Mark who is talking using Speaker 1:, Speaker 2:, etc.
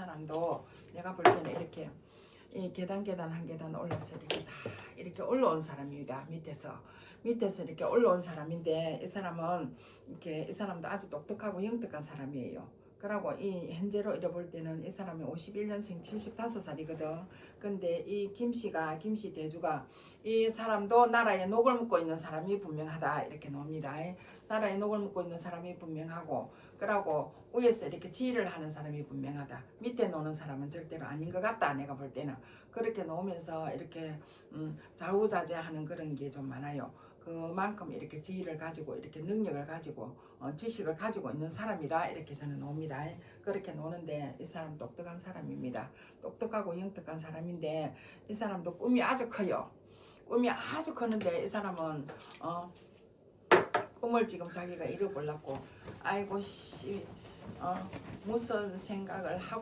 Speaker 1: 사람도 내가 볼 때는 이렇게 이 계단 계단 한 계단 올라서 이렇게 다 이렇게 올라온 사람입니다. 밑에서 밑에서 이렇게 올라온 사람인데 이 사람은 이렇게 이 사람도 아주 똑똑하고 영특한 사람이에요. 그러고 이 현재로 이래볼 때는 이 사람이 51년생 75살이거든. 근데 이 김씨가 김씨 대주가 이 사람도 나라에 녹을 묻고 있는 사람이 분명하다 이렇게 나옵니다. 나라에 녹을 묻고 있는 사람이 분명하고 그러고 위에서 이렇게 지휘를 하는 사람이 분명하다. 밑에 노는 사람은 절대로 아닌 것 같다. 내가 볼 때는 그렇게 놓으면서 이렇게 음, 좌우자재하는 그런 게 좀 많아요. 그만큼 이렇게 지위를 가지고 이렇게 능력을 가지고 어, 지식을 가지고 있는 사람이다 이렇게 저는 놉니다. 그렇게 노는데 이 사람 똑똑한 사람입니다. 똑똑하고 영특한 사람인데 이 사람도 꿈이 아주 커요. 꿈이 아주 크는데 이 사람은 어, 꿈을 지금 자기가 이뤄보려고 아이고 씨 어, 무슨 생각을 하고